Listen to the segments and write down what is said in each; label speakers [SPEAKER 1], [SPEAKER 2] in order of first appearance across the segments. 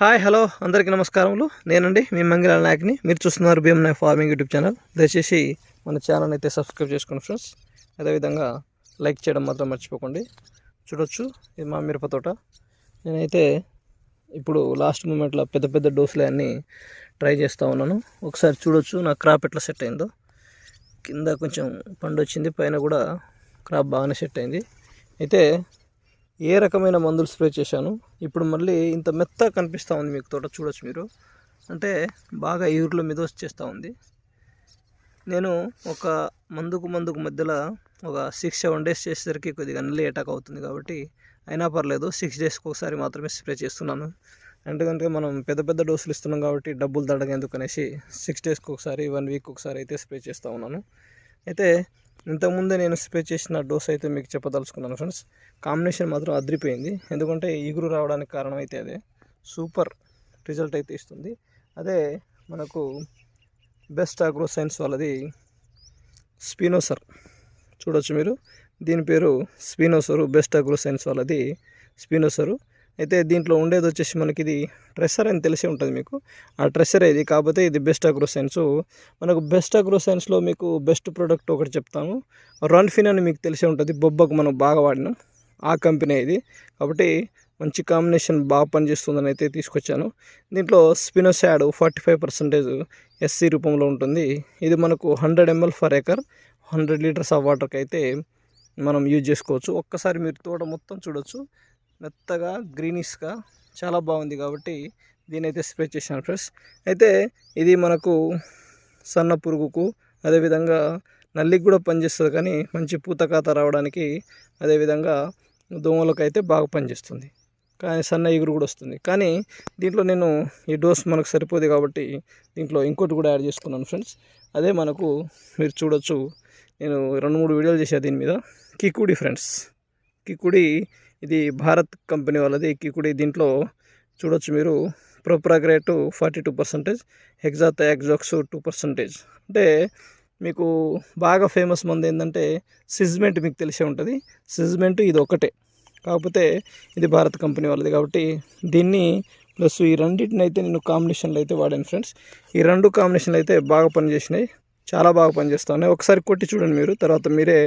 [SPEAKER 1] Hi hello. అందరికీ నమస్కారములు. నేనండి మీ మంగళ నాయక్ని. మీరు చూస్తున్నారు Bheem Nayak farming YouTube channel. దయచేసి మన ఛానల్ అయితే సబ్స్క్రైబ్ చేసుకోండి ఫ్రెండ్స్. అదేవిధంగా లైక్ చేయడం మాత్రం మర్చిపోకండి. చూడొచ్చు ఇది మా మిరప తోట. నేనైతే ఇప్పుడు లాస్ట్ మూమెంట్లో పెద్ద పెద్ద డోసులు అన్నీ ట్రై చేస్తూ ఉన్నాను. ఒకసారి చూడొచ్చు నా క్రాప్ ఎట్లా సెట్ అయిందో. కింద కొంచెం పండు వచ్చింది పైన కూడా క్రాప్ బాగానే సెట్ అయింది. అయితే ఏ రకమైన మందులు స్ప్రే చేశాను? ఇప్పుడు మళ్ళీ ఇంత మెత్తగా కనిపిస్తూ ఉంది మీకు తోట చూడొచ్చు మీరు. అంటే బాగా ఈరుల మీద వచ్చేస్తూ ఉంది. నేను ఒక మందుకు మందుకు మధ్యలో ఒక సిక్స్ సెవెన్ డేస్ చేసేసరికి కొద్దిగా నల్లి అటాక్ అవుతుంది కాబట్టి అయినా పర్లేదు సిక్స్ డేస్కి ఒకసారి మాత్రమే స్ప్రే చేస్తున్నాను. ఎందుకంటే మనం పెద్ద పెద్ద డోసులు ఇస్తున్నాం కాబట్టి డబ్బులు దడగేందుకు అనేసి సిక్స్ డేస్కి ఒకసారి వన్ వీక్ ఒకసారి అయితే స్ప్రే చేస్తూ ఉన్నాను. అయితే ఇంతకుముందే నేను స్ప్రే చేసిన డోస్ అయితే మీకు చెప్పదలుచుకున్నాను ఫ్రెండ్స్ కాంబినేషన్ మాత్రం అదిరిపోయింది. ఎందుకంటే ఈగురు రావడానికి కారణం అయితే అదే. సూపర్ రిజల్ట్ అయితే ఇస్తుంది. అదే మనకు బెస్ట్ అగ్రో సైన్స్ వాళ్ళది స్పినోసర్ చూడొచ్చు మీరు. దీని పేరు స్పినోసరు బెస్ట్ అగ్రో సైన్స్ వాళ్ళది స్పినోసరు అయితే దీంట్లో ఉండేది వచ్చేసి మనకి ఇది ట్రెషర్ అని తెలిసే ఉంటుంది మీకు. ఆ ట్రెషర్ ఇది. కాకపోతే ఇది బెస్ట్ అగ్రోసైన్స్ మనకు బెస్ట్ అగ్రోసైన్స్లో మీకు బెస్ట్ ప్రోడక్ట్ ఒకటి చెప్తాను రన్ఫిన్ అని మీకు తెలిసే ఉంటుంది. బొబ్బకు మనం బాగా వాడినాం. ఆ కంపెనీ ఇది. కాబట్టి మంచి కాంబినేషన్ బాగా పనిచేస్తుందని అయితే తీసుకొచ్చాను. దీంట్లో spinosad forty five percentage SC రూపంలో ఉంటుంది. ఇది మనకు hundred ML for acre hundred litres of వాటర్కి అయితే మనం యూజ్ చేసుకోవచ్చు. ఒక్కసారి మీరు తోట మొత్తం చూడొచ్చు. మెత్తగా గ్రీనిష్గా చాలా బాగుంది కాబట్టి దీని అయితే స్ప్రే చేశాను ఫ్రెండ్స్. అయితే ఇది మనకు సన్న పురుగుకు అదేవిధంగా నల్లికి కూడా పనిచేస్తుంది కానీ మంచి పూత కాత రావడానికి అదేవిధంగా దోమలకు అయితే బాగా పనిచేస్తుంది. కానీ సన్న ఎగురు కూడా వస్తుంది. కానీ దీంట్లో నేను ఈ డోస్ మనకు సరిపోదు కాబట్టి దీంట్లో ఇంకోటి కూడా యాడ్ చేసుకున్నాను ఫ్రెండ్స్. అదే మనకు మీరు చూడొచ్చు. నేను రెండు మూడు వీడియోలు చేశాను దీని మీద. కికుడి ఫ్రెండ్స్. కికుడి ఇది భారత్ కంపెనీ వాళ్ళది. కికుడి దీంట్లో చూడొచ్చు మీరు. ప్రొప్రాగ్రేటు ఫార్టీ టూ పర్సెంటేజ్ ఎగ్జాత్ ఎగ్జాక్స్ టూ పర్సెంటేజ్ అంటే మీకు బాగా ఫేమస్ మంది ఏంటంటే సిజ్మెంట్ మీకు తెలిసే ఉంటుంది. సిజ్మెంట్ ఇది ఒకటే. కాకపోతే ఇది భారత్ కంపెనీ వాళ్ళది కాబట్టి దీన్ని ప్లస్ ఈ రెండింటిని అయితే నేను కాంబినేషన్లో అయితే వాడాను ఫ్రెండ్స్. ఈ రెండు కాంబినేషన్లు అయితే బాగా పనిచేసినాయి. చాలా బాగా పనిచేస్తూ ఉన్నాయి ఒకసారి కొట్టి చూడండి మీరు తర్వాత మీరే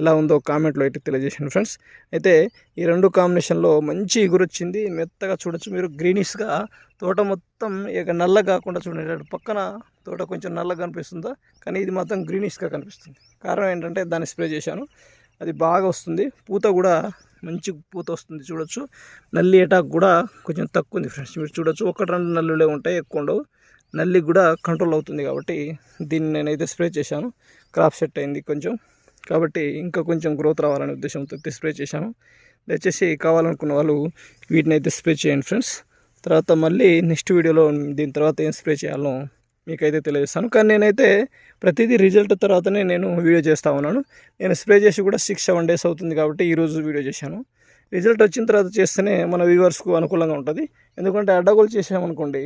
[SPEAKER 1] ఎలా ఉందో కామెంట్లో అయితే తెలియజేసాను ఫ్రెండ్స్. అయితే ఈ రెండు కాంబినేషన్లో మంచి ఎగురు వచ్చింది. మెత్తగా చూడొచ్చు మీరు. గ్రీనిష్గా తోట మొత్తం ఇక నల్ల కాకుండా చూడండి. పక్కన తోట కొంచెం నల్లగా కనిపిస్తుందా కానీ ఇది మాత్రం గ్రీనిష్గా కనిపిస్తుంది. కారణం ఏంటంటే దాన్ని స్ప్రే చేశాను. అది బాగా వస్తుంది. పూత కూడా మంచి పూత వస్తుంది చూడొచ్చు. నల్లి అటాక్ కూడా కొంచెం తక్కువ ఉంది ఫ్రెండ్స్. మీరు చూడొచ్చు. ఒకటి రెండు నల్లులే ఉంటాయి. ఎక్కువ ఉండవు. నల్లి కూడా కంట్రోల్ అవుతుంది కాబట్టి దీన్ని నేనైతే స్ప్రే చేశాను. క్రాప్ సెట్ అయింది కొంచెం. కాబట్టి ఇంకా కొంచెం గ్రోత్ రావాలనే ఉద్దేశంతో అయితే స్ప్రే చేశాను. దయచేసి కావాలనుకున్న వాళ్ళు వీటిని అయితే స్ప్రే చేయండి ఫ్రెండ్స్ తర్వాత మళ్ళీ నెక్స్ట్ వీడియోలో దీని తర్వాత ఏం స్ప్రే చేయాలో మీకైతే తెలియజేస్తాను. కానీ నేనైతే ప్రతిదీ రిజల్ట్ తర్వాతనే నేను వీడియో చేస్తూ ఉన్నాను. నేను స్ప్రే చేసి కూడా సిక్స్ సెవెన్ డేస్ అవుతుంది కాబట్టి ఈరోజు వీడియో చేశాను. రిజల్ట్ వచ్చిన తర్వాత చేస్తేనే మన వ్యూవర్స్కు అనుకూలంగా ఉంటుంది. ఎందుకంటే అడ్డగోలు చేసామనుకోండి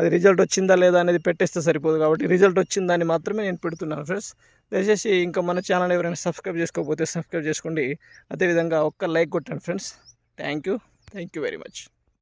[SPEAKER 1] అది రిజల్ట్ వచ్చిందా లేదా అనేది పెట్టేస్తే సరిపోదు కాబట్టి రిజల్ట్ వచ్చిందని మాత్రమే నేను పెడుతున్నాను ఫ్రెండ్స్ దయచేసి ఇంకా మన ఛానల్ ఎవరైనా సబ్స్క్రైబ్ చేసుకోకపోతే సబ్స్క్రైబ్ చేసుకోండి. అదేవిధంగా ఒక్క లైక్ కొట్టండి friends thank you thank you very much